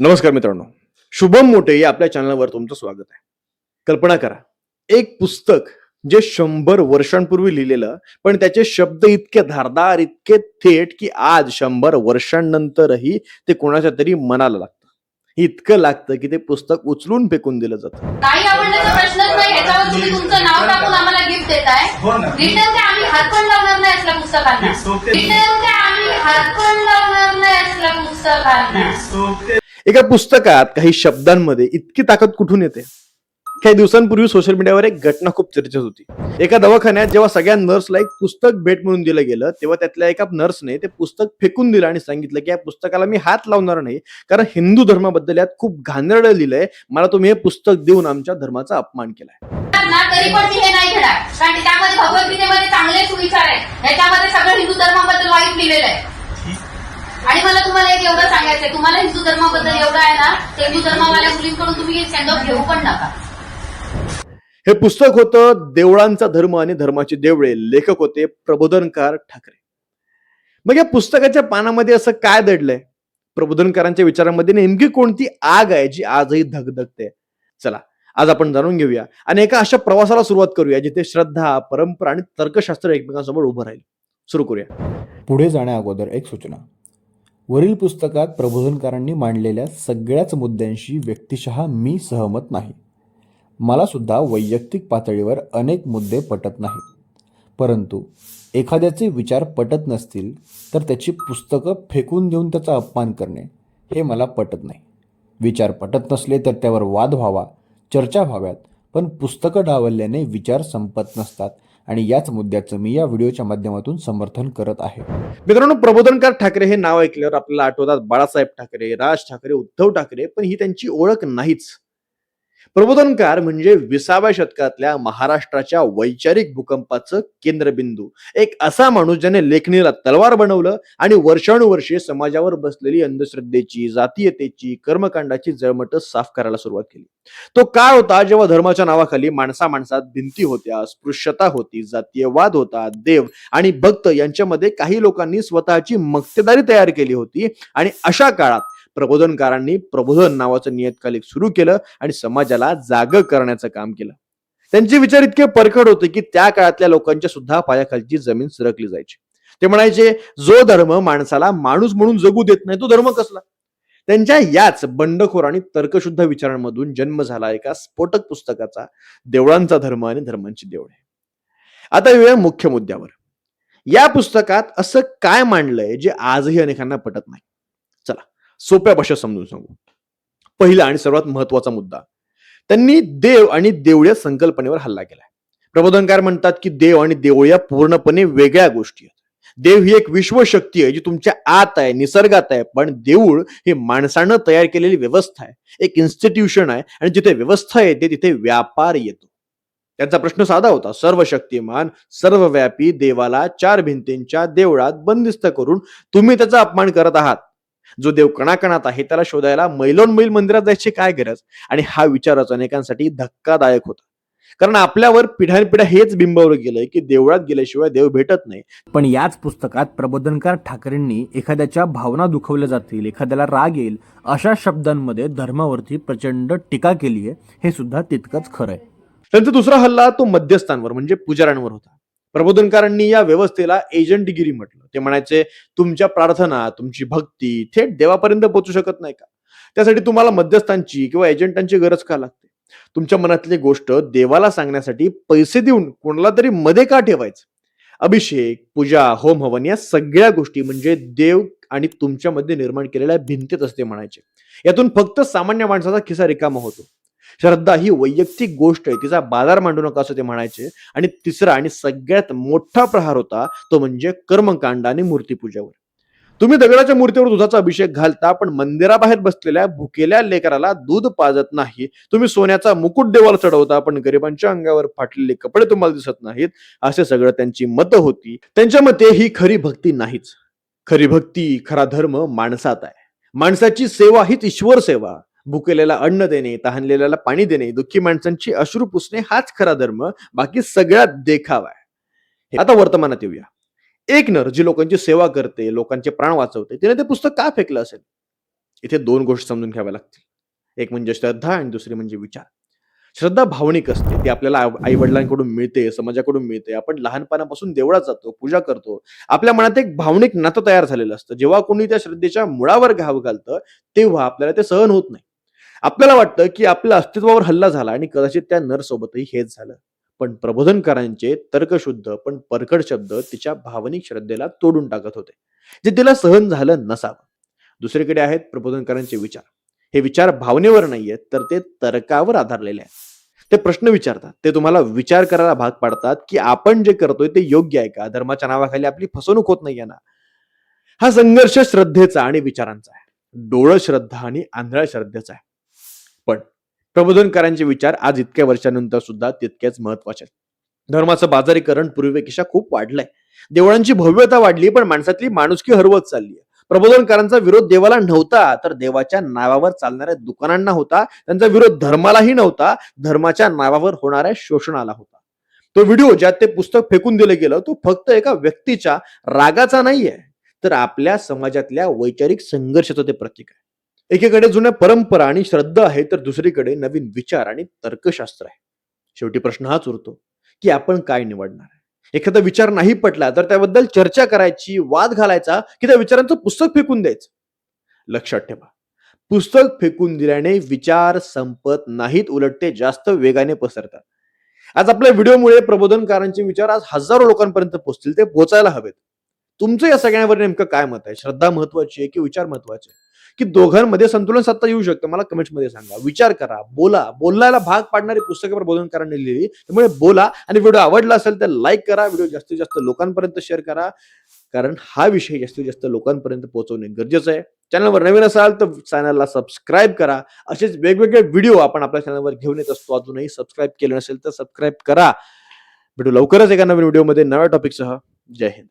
नमस्कार मित्रांनो. शुभम मोठे या आपल्या चॅनलवर तुमचं स्वागत आहे. कल्पना करा एक पुस्तक जे शंभर वर्षांपूर्वी लिहिलेलं पण त्याचे शब्द इतके धारदार इतके थेट की आज शंभर वर्षांनंतरही ते कोणाच्या तरी मनाला लागतं. इतकं लागतं की ते पुस्तक उचलून फेकून दिलं जातं. नाही आवडण्याचा प्रश्नच नाही ह्याच्यावर तुम्ही तुमचं नाव टाकून आम्हाला गिफ्ट देताय. हो ना. रिटर्न काय आम्ही हात पण लावणार नाही असल्या पुस्तकांना. रिटर्न काय आम्ही हात पण लावणार नाही असल्या पुस्तकांना. एका पुस्तकात काही शब्दांमध्ये इतकी ताकद कुठून येते? काही दिवसांपूर्वी सोशल मीडियावर एक घटना खूप चर्चेत होती. एका दवाखान्यात जेव्हा सगळ्या नर्सला एक पुस्तक भेट म्हणून दिलं गेलं तेव्हा त्यातल्या एका नर्सने ते पुस्तक फेकून दिलं आणि सांगितलं की या पुस्तकाला मी हात लावणार नाही कारण हिंदू धर्माबद्दल यात खूप घाणेरडं लिहिलंय. मला तुम्ही हे पुस्तक देऊन आमच्या धर्माचा अपमान केलाय. त्यामध्ये भगवद्गीतेमध्ये चांगले सुविचार आहेत. सगळं हिंदू धर्माबद्दल वाईट लिहिलेलं आहे. मला तुम्हाला एक एवढं सांगायचंय. तुम्हाला हिंदू धर्माबद्दल एवढं आहे ना तर हिंदू धर्मावाल्या मुलींकडून तुम्ही सेंड घेऊ पण नका. हे पुस्तक होतं देवळांचा धर्म आणि धर्माचे देवळे. लेखक होते प्रबोधनकार ठाकरे. मग या पुस्तकाच्या पानामध्ये असं काय दडलंय? प्रबोधनकारांच्या विचारांमध्ये नेमकी कोणती आग आहे जी आजही धगधगते? चला आज आपण जाणून घेऊया आणि एका अशा प्रवासाला सुरुवात करूया जिथे श्रद्धा परंपरा आणि तर्कशास्त्र एकमेकांसमोर उभं राहील. सुरू करूया. पुढे जाण्या अगोदर एक सूचना. वरील पुस्तकात प्रबोधनकारांनी मांडलेल्या सगळ्याच मुद्द्यांशी व्यक्तिशः मी सहमत नाही. मला सुद्धा वैयक्तिक पातळीवर अनेक मुद्दे पटत नाहीत. परंतु एखाद्याचे विचार पटत नसतील तर त्याची पुस्तकं फेकून देऊन त्याचा अपमान करणे हे मला पटत नाही. विचार पटत नसले तर त्यावर वाद व्हावा चर्चा व्हाव्यात पण पुस्तकं डावलल्याने विचार संपत नसतात आणि याच मुद्द्याचं मी या व्हिडिओच्या माध्यमातून समर्थन करत आहे. मित्रांनो प्रबोधनकार ठाकरे हे नाव ऐकल्यावर आपल्याला आठवतात बाळासाहेब ठाकरे राज ठाकरे उद्धव ठाकरे पण ही त्यांची ओळख नाहीच. प्रबोधनकार म्हणजे विसाव्या शतकातल्या महाराष्ट्राच्या वैचारिक भूकंपाचं केंद्रबिंदू. एक असा माणूस ज्याने लेखणीला तलवार बनवलं आणि वर्षानुवर्षे समाजावर बसलेली अंधश्रद्धेची जातीयतेची कर्मकांडाची जळमट साफ करायला सुरुवात केली. तो काळ होता जेव्हा धर्माच्या नावाखाली माणसा माणसात भिंती होत्या स्पृश्यता होती जातीयवाद होता देव आणि भक्त यांच्यामध्ये काही लोकांनी स्वतःची मक्तेदारी तयार केली होती आणि अशा काळात प्रबोधनकारांनी प्रबोधन नावाचं नियतकालिक सुरू केलं आणि समाजाला जाग करण्याचं काम केलं. त्यांचे विचार इतके परखड होते की त्या काळातल्या लोकांच्या सुद्धा पायाखालची जमीन सरकली जायची. ते म्हणायचे जो धर्म माणसाला माणूस म्हणून जगू देत नाही तो धर्म कसला? त्यांच्या याच बंडखोर आणि तर्कशुद्ध विचारांमधून जन्म झाला एका स्फोटक पुस्तकाचा देवळांचा धर्म आणि धर्मांची देवळे. आता येऊया मुख्य मुद्द्यावर. या पुस्तकात असं काय मांडलंय जे आजही अनेकांना पटत नाही? सोप्या भाषेत समजून सांगू. पहिला आणि सर्वात महत्त्वाचा मुद्दा. त्यांनी देव आणि देवळ्या संकल्पनेवर हल्ला केलाय. प्रबोधनकार म्हणतात की देव आणि देवळ्या पूर्णपणे वेगळ्या गोष्टी आहेत. देव ही एक विश्वशक्ती आहे जी तुमच्या आत आहे निसर्गात आहे पण देऊळ हे माणसानं तयार केलेली व्यवस्था आहे. एक इन्स्टिट्यूशन आहे आणि जिथे व्यवस्था येते तिथे व्यापार येतो. त्यांचा प्रश्न साधा होता सर्व शक्तिमान सर्वव्यापी देवाला चार भिंतींच्या देवळात बंदिस्त करून तुम्ही त्याचा अपमान करत आहात. जो देव कणाकणात आहे त्याला शोधायला मैलोन मैल मंदिरात जायची काय गरज? आणि हा विचारच अनेकांसाठी धक्कादायक होता. कारण आपल्यावर पिढ्यानपिढ्या हेच बिंबवलं गेलंय की देवळात गेल्याशिवाय देव भेटत नाही. पण याच पुस्तकात प्रबोधनकार ठाकरेंनी एखाद्याच्या भावना दुखवल्या जातील एखाद्याला राग येईल अशा शब्दांमध्ये धर्मावरती प्रचंड टीका केली आहे हे सुद्धा तितकंच खरं आहे त्यांचा दुसरा हल्ला तो मध्यस्थांवर म्हणजे पुजाऱ्यांवर होता. प्रबोधनकारांनी या व्यवस्थेला एजंटगिरी म्हटलं. ते म्हणायचे तुमच्या प्रार्थना तुमची भक्ती थेट देवापर्यंत पोहोचू शकत नाही का? त्यासाठी तुम्हाला मध्यस्थांची किंवा एजंटांची गरज का लागते? तुमच्या मनातली गोष्ट देवाला सांगण्यासाठी पैसे देऊन कोणाला तरी मध्ये का ठेवायचं? अभिषेक पूजा होम हवन या सगळ्या गोष्टी म्हणजे देव आणि तुमच्यामध्ये निर्माण केलेल्या भिंतीत असते म्हणायचे. यातून फक्त सामान्य माणसाचा खिसा रिकामा होतो. श्रद्धा ही वैयक्तिक गोष्ट आहे. तिचा बाजार मांडू नका असं ते म्हणायचे. आणि तिसरा आणि सगळ्यात मोठा प्रहार होता तो म्हणजे कर्मकांड आणि मूर्तीपूजावर. तुम्ही दगडाच्या मूर्तीवर दुधाचा अभिषेक घालता पण मंदिराबाहेर बसलेल्या भुकेल्या लेकराला दूध पाजत नाही. तुम्ही सोन्याचा मुकुट देवाला चढवता पण गरिबांच्या अंगावर फाटलेले कपडे तुम्हाला दिसत नाहीत असे सगळं त्यांची मतं होती. त्यांच्या मते ही खरी भक्ती नाहीच. खरी भक्ती खरा धर्म माणसात आहे. माणसाची सेवा हीच ईश्वर सेवा. भुकेलेला अन्न देणे तहानलेल्याला पाणी देणे दुःखी माणसांची अश्रू पुसणे हाच खरा धर्म. बाकी सगळ्यात देखावा आहे. आता वर्तमानात येऊया. एक नर जी लोकांची सेवा करते लोकांचे प्राण वाचवते तिने ते पुस्तक का फेकलं असेल? इथे दोन गोष्टी समजून घ्याव्या लागतील. एक म्हणजे श्रद्धा आणि दुसरी म्हणजे विचार. श्रद्धा भावनिक असते ती आपल्याला आई वडिलांकडून मिळते समाजाकडून मिळते. आपण लहानपणापासून देवळात जातो पूजा करतो. आपल्या मनात एक भावनिक नातं तयार झालेलं असतं. जेव्हा कोणी त्या श्रद्धेच्या मुळावर घाव घालतं तेव्हा आपल्याला ते सहन होत नाही. आपल्याला वाटतं की आपल्या अस्तित्वावर हल्ला झाला आणि कदाचित त्या नरसोबतही हेच झालं. पण प्रबोधनकारांचे तर्कशुद्ध पण परखड शब्द तिच्या भावनिक श्रद्धेला तोडून टाकत होते जे तिला सहन झालं नसावं. दुसरीकडे आहेत प्रबोधनकारांचे विचार. हे विचार भावनेवर नाहीयेत तर ते तर्कावर आधारलेले आहेत. ते प्रश्न विचारतात. ते तुम्हाला विचार करायला भाग पाडतात की आपण जे करतोय ते योग्य आहे का? धर्माच्या नावाखाली आपली फसवणूक होत नाहीये ना? हा संघर्ष श्रद्धेचा आणि विचारांचा आहे. डोळ श्रद्धा आणि आंधळ्या श्रद्धेचा आहे. प्रबोधनकारांचे विचार आज इतक्या वर्षानंतर सुद्धा तितकेच महत्त्वाचे आहेत. धर्माचं बाजारीकरण पूर्वीपेक्षा खूप वाढलंय. देवळांची भव्यता वाढली पण माणसातली माणुसकी हरवत चालली आहे प्रबोधनकारांचा विरोध देवाला नव्हता तर देवाच्या नावावर चालणाऱ्या दुकानांना होता त्यांचा विरोध धर्मालाही नव्हता धर्माच्या नावावर होणाऱ्या शोषणाला होता. तो व्हिडिओ ज्यात ते पुस्तक फेकून दिलं गेलं तो फक्त एका व्यक्तीच्या रागाचा नाहीये तर आपल्या समाजातल्या वैचारिक संघर्षाचं ते प्रतीक आहे. एकीकडे जुन्या परंपरा आणि श्रद्धा आहे तर दुसरीकडे नवीन विचार आणि तर्कशास्त्र आहे. शेवटी प्रश्न हाच उरतो की आपण काय निवडणार आहे? एखादा विचार नाही पटला तर त्याबद्दल चर्चा करायची वाद घालायचा की त्या विचारांचं पुस्तक फेकून द्यायचं? लक्षात ठेवा पुस्तक फेकून दिल्याने विचार संपत नाहीत उलट ते जास्त वेगाने पसरतात. आज आपल्या व्हिडिओमुळे प्रबोधनकारांचे विचार आज हजारो लोकांपर्यंत पोहोचतील ते पोहोचायला हवेत. तुमचं या सगळ्यावर नेमकं काय मत आहे? श्रद्धा महत्वाची आहे की विचार महत्त्वाचे की दोघांमध्ये संतुलन साधता येऊ शकतं? मला कमेंट्समध्ये सांगा. विचार करा. बोला. बोलायला भाग पाडणारी पुस्तके प्रबोधनकारांनी लिहिली. त्यामुळे बोला. आणि व्हिडिओ आवडला असेल तर लाईक करा. व्हिडिओ जास्तीत जास्त लोकांपर्यंत शेअर करा. कारण हा विषय जास्तीत जास्त लोकांपर्यंत पोहोचवणे गरजेचं आहे. चॅनलवर नवीन असाल तर चॅनलला सबस्क्राईब करा. असेच वेगवेगळे व्हिडिओ आपण आपल्या चॅनलवर घेऊन येत असतो. अजूनही सबस्क्राईब केलं नसेल तर सबस्क्राईब करा. भेटू लवकरच एका नवीन व्हिडिओमध्ये नव्या टॉपिकसह जय हिंद.